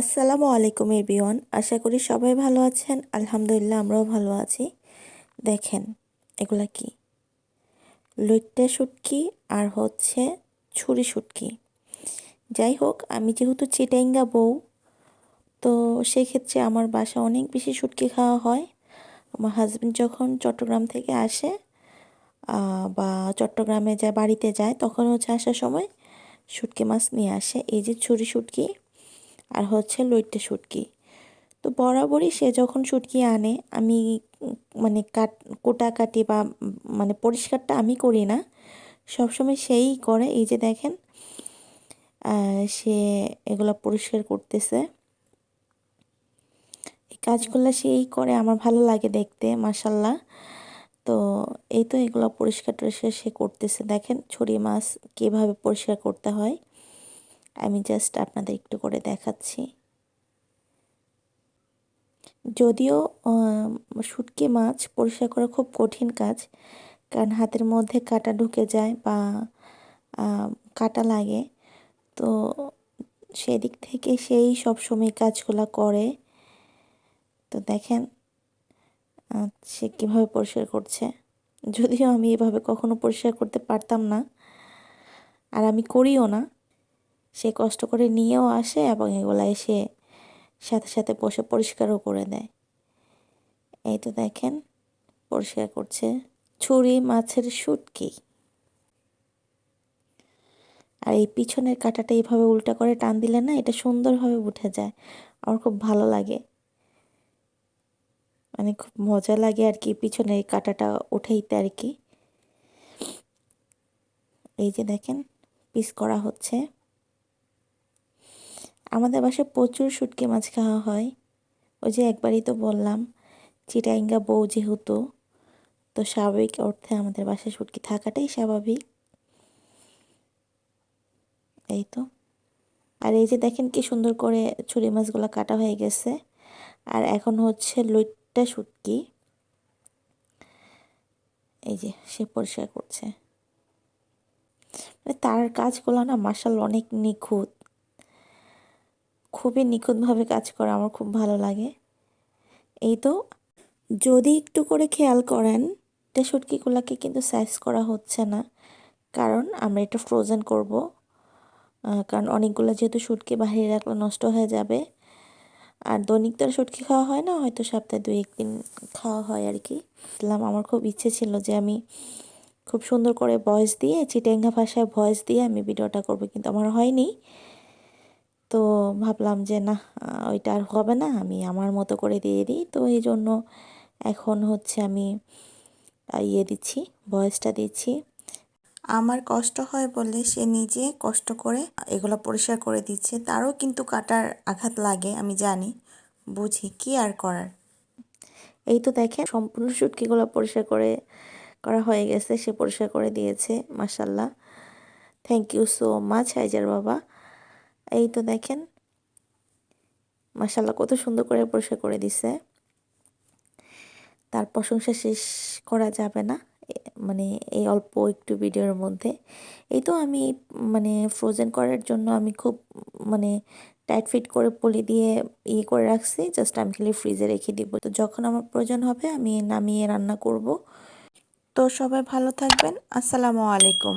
আসসালামু আলাইকুম এভরিওয়ান। আশা করি সবাই ভালো আছেন। আলহামদুলিল্লাহ, আমরাও ভালো আছি। দেখেন, এগুলা কি? লইট্টা শুটকি আর হচ্ছে ছুরি শুটকি যাই হোক, আমি যেহেতু চিটাইঙ্গা বউ, তো সেক্ষেত্রে আমার বাসা অনেক বেশি শুটকি খাওয়া হয়। আমার হাজব্যান্ড যখন চট্টগ্রাম থেকে আসে বা চট্টগ্রামে যায় বাড়িতে যায়, তখন হচ্ছে আসার সময় শুটকি মাছ নিয়ে আসে। এই যে ছুরি শুটকি আর হচ্ছে লইট্টে শুটকি। তো বরাবরই সে যখন শুটকি আনে, আমি মানে কাট কোটাকাটি বা মানে পরিষ্কারটা আমি করি না। সবসময় সেই করে। এই যে দেখেন সে এগুলো পরিষ্কার করতেছে। এই কাজগুলো সেই করে। আমার ভালো লাগে দেখতে মাসাল্লাহ তো এই তো এগুলো পরিষ্কার টরিষ্কার সে করতেছে। দেখেন ছড়ি মাছ কীভাবে পরিষ্কার করতে হয়। আমি জাস্ট আপনাদের একটু করে দেখাচ্ছি। যদিও শুটকি মাছ পরিষ্কার করা খুব কঠিন কাজ, কারণ হাতের মধ্যে কাটা ঢুকে যায় বা কাটা লাগে, তো সেদিক থেকে সেই সব সময় কাজগুলো করে। তো দেখেন সে কীভাবে পরিষ্কার করছে। যদিও আমি এভাবে কখনো পরিষ্কার করতে পারতাম না, আর আমি করিও না সে কষ্ট করে নিয়েও আসে এবং এগুলা এসে সাথে সাথে বসে পরিষ্কারও করে দেয়। এই তো দেখেন, পরিষ্কার করছে। ছুরি, মাছের শুটকি আর এই পিছনের কাঁটাটা এইভাবে উল্টা করে টান দিলে না, এটা সুন্দরভাবে উঠে যায়। আমার খুব ভালো লাগে। মানে খুব মজা লাগে আর কি পিছনের কাঁটাটা উঠেইতে আর কি। এই যে দেখেন, পিস করা হচ্ছে। আমাদের বাসায় প্রচুর শুটকি মাছ খাওয়া হয়। ওই যে একবারই তো বললাম, চিটাইঙ্গা বউ যেহেতু, তো স্বাভাবিক অর্থে আমাদের বাসায় শুটকি থাকাটাই স্বাভাবিক। এই তো। আর এই যে দেখেন কি সুন্দর করে ছুরি মাছগুলো কাটা হয়ে গেছে। আর এখন হচ্ছে লইট্টা শুটকি। এই যে সে পরিষ্কার করছে। মানে তার কাজগুলো না মার্শাল অনেক নিখুঁত। খুবই নিখুঁতভাবে কাজ করা, আমার খুব ভালো লাগে। এই তো, যদি একটু করে খেয়াল করেন এটা শুটকিগুলোকে কিন্তু সাইজ করা হচ্ছে না, কারণ আমরা এটা ফ্রোজেন করব। কারণ অনেকগুলো যেহেতু শুটকি বাহিরে রাখলে নষ্ট হয়ে যাবে। আর দৈনিক তো শুটকি খাওয়া হয় না, হয়তো সপ্তাহে দুই একদিন খাওয়া হয় আর কি। আমার খুব ইচ্ছে ছিল যে আমি খুব সুন্দর করে ভয়েস দিয়ে, চিটেঙ্গা ভাষায় ভয়েস দিয়ে আমি ভিডিওটা করব, কিন্তু আমার হয়নি। তো ভাবলাম যে না ওইটা আর হবে না আমি আমার মতো করে দিয়ে দিই। তো এই জন্য এখন হচ্ছে আমি ইয়ে দিচ্ছি ভয়েসটা দিচ্ছি। আমার কষ্ট হয় বলে সে নিজে কষ্ট করে এগুলো পরিষ্কার করে দিচ্ছে। তারও কিন্তু কাটার আঘাত লাগে আমি জানি। বুঝি কি আর করার? এই তো দেখেন সম্পূর্ণ সুটকিগুলো পরিষ্কার করে করা হয়ে গেছে সে পরিষ্কার করে দিয়েছে মাসাল্লাহ থ্যাংক ইউ সো মাচ হাইজার বাবা। এই তো দেখেন। মাসাল্লাহ কত সুন্দর করে পরিষ্কার করে দিছে। তার প্রশংসা শেষ করা যাবে না মানে এই অল্প একটু ভিডিওর মধ্যে। এই তো আমি মানে ফ্রোজেন করার জন্য আমি খুব মানে টাইট ফিট করে পলি দিয়ে ইয়ে করে রাখছি জাস্ট আমি খালি ফ্রিজে রেখে দিব। তো যখন আমার প্রয়োজন হবে, আমি নামিয়ে রান্না করব। তো সবাই ভালো থাকবেন, আসসালামু আলাইকুম।